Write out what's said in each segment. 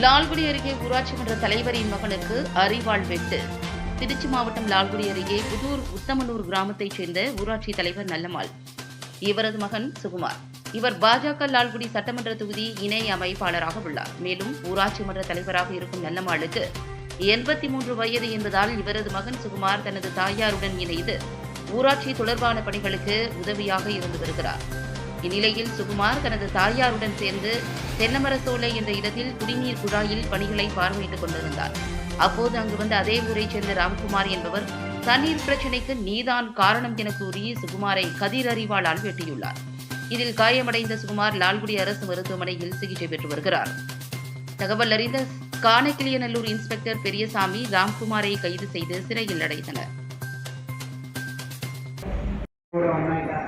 லால்குடி அருகே ஊராட்சி மன்ற தலைவரின் மகனுக்கு அரிவாள் வெட்டு. திருச்சி மாவட்டம் லால்குடி அருகே புதூர் உத்தமனூர் கிராமத்தைச் சேர்ந்த ஊராட்சி தலைவர் நல்லம்மாள். இவரது மகன் சுகுமார். இவர் பாஜக லால்குடி சட்டமன்ற தொகுதி இணை அமைப்பாளராக உள்ளார். மேலும் ஊராட்சி மன்ற தலைவராக இருக்கும் நல்லம்மாளுக்கு எண்பத்தி மூன்று வயது என்பதால் இவரது மகன் சுகுமார் தனது தாயாருடன் இணைந்து ஊராட்சி தொடர்பான பணிகளுக்கு உதவியாக இருந்து வருகிறார். இந்நிலையில் சுகுமார் தனது தாயாருடன் சேர்ந்து தென்னமரசோலை என்ற இடத்தில் குடிநீர் குழாயில் பணிகளை பார்வையிட்டுக் கொண்டிருந்தார். அப்போது அங்கு வந்த அதே ஊரைச் சேர்ந்த ராம்குமார் என்பவர் தண்ணீர் பிரச்சினைக்கு நீதான் காரணம் என கூறி சுகுமாரை கதிர் அறிவாளால் வெட்டியுள்ளார். இதில் காயமடைந்த சுகுமார் லால்குடி அரசு மருத்துவமனையில் சிகிச்சை பெற்று வருகிறார். தகவல் அறிந்த காணக்கிளியநல்லூர் இன்ஸ்பெக்டர் பெரியசாமி ராம்குமாரை கைது செய்து சிறையில் அடைத்தனர்.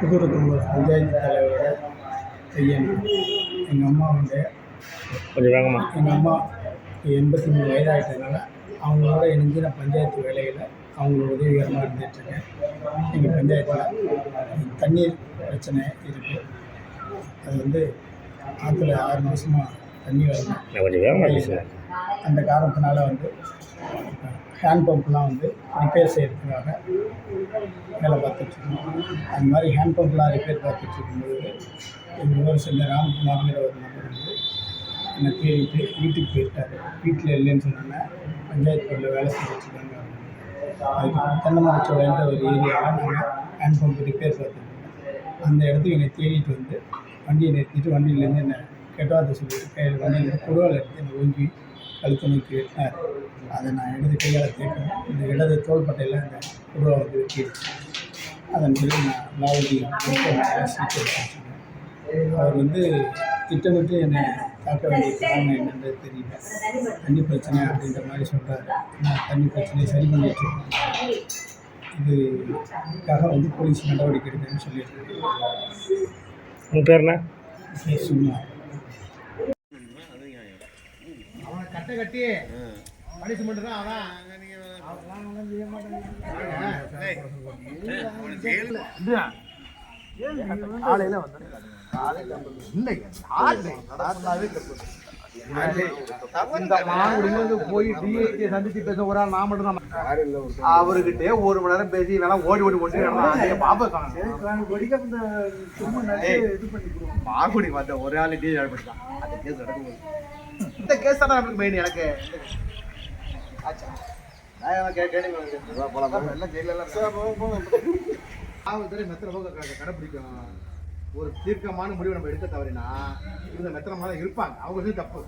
புதுரத்தம்பூர் பஞ்சாயத்து தலைவரோட பையன் எங்கள் அம்மா வந்து கொஞ்சம் வேகமாக எங்கள் அம்மா எண்பத்தி மூணு வயதாகிட்டதுனால அவங்களோட இணைஞ்சு நான் பஞ்சாயத்து வேலையில் அவங்களோட உதவிகரமாக இருந்துகிட்ருக்கேன். எங்கள் பஞ்சாயத்தில் தண்ணீர் பிரச்சனை இருக்குது அது வந்து ஆற்றுல ஆறு மாதமாக தண்ணி பேசுகிறேன் அந்த காரணத்தினால வந்து ஹேண்ட் பம்ப்லாம் வந்து ரிப்பேர் செய்கிறதுக்காக வேலை பார்த்துட்ருக்கோம். அந்த மாதிரி ஹேண்ட் பம்ப்லாம் ரிப்பேர் பார்த்துட்ருக்கும்போது எங்கள் ஊரை சேர்ந்த ராம்குமார்ங்கிற ஒரு நபர் வந்து என்னை தேடிட்டு வீட்டுக்கு போயிட்டார். வீட்டில் இல்லைன்னு சொன்னாங்க. பஞ்சாயத்து போர்டில் வேலை செஞ்சுட்ருக்காங்க அதுக்கு தென்னமரச்சோலைன்ற ஒரு ஏரியாவில் நாங்கள் ஹேண்ட் பம்ப் ரிப்பேர் பார்த்துருக்கோம். அந்த இடத்துக்கு என்னை தேடிட்டு வந்து வண்டியை நிறுத்திட்டு வண்டியிலேருந்து என்னை கெட்டவார்த்தை சொல்லிட்டு கையில் வண்டியிலேருந்து குடுவால் எடுத்து என்னை ஓங்கி கழுத்து நோக்கி வெட்டினார். அதை நான் இடது கையால் தேக்கணும் இந்த இடது தோள்பட்டையில் அந்த குடுவா வந்து வெட்டிடுச்சு அதன் பிறகு நான் லாவடி அவர் வந்து திட்டமிட்டு என்னை தாக்க வேண்டிய காரணம் என்னன்றது தெரியல. தண்ணி பிரச்சனை அப்படின்ற மாதிரி சொல்கிறாரு நான் தண்ணி பிரச்சனையை சரி பண்ணிட்டு இருக்கேன். இதுக்காக வந்து போலீஸ் நடவடிக்கை எடுக்கணும்னு சொல்லியிருக்கேன் உங்கள் பேர் என்ன? சும்மா. அவனை கட்டை கட்டி பனிஷ்மெண்ட் தான் அதான் காலையில வந்து போய் டிஐடி சந்திச்சு பேச ஒரு ஆள் நான் மட்டும் தான் அவர்கிட்ட ஒரு மணி நேரம் பேசி வேணா ஓடி ஓடி ஓடி பாப்பா மாங்குடி வந்த ஒரு ஆள் டிஐ அந்த கேஸ் நடக்கும் இந்த கேஸ் தான் நமக்கு மெயின் எனக்கு? ஆச்சா நான் கே கேட்டுங்க. போலாம் எல்லாம் காவல்துறை மெத்தனை போக கடைப்பிடிக்கும் ஒரு தீர்க்கமான முடிவை நம்ம எடுக்க தவறினா இவங்க மெத்தனமாக தான் இருப்பாங்க. அவங்க தப்பு.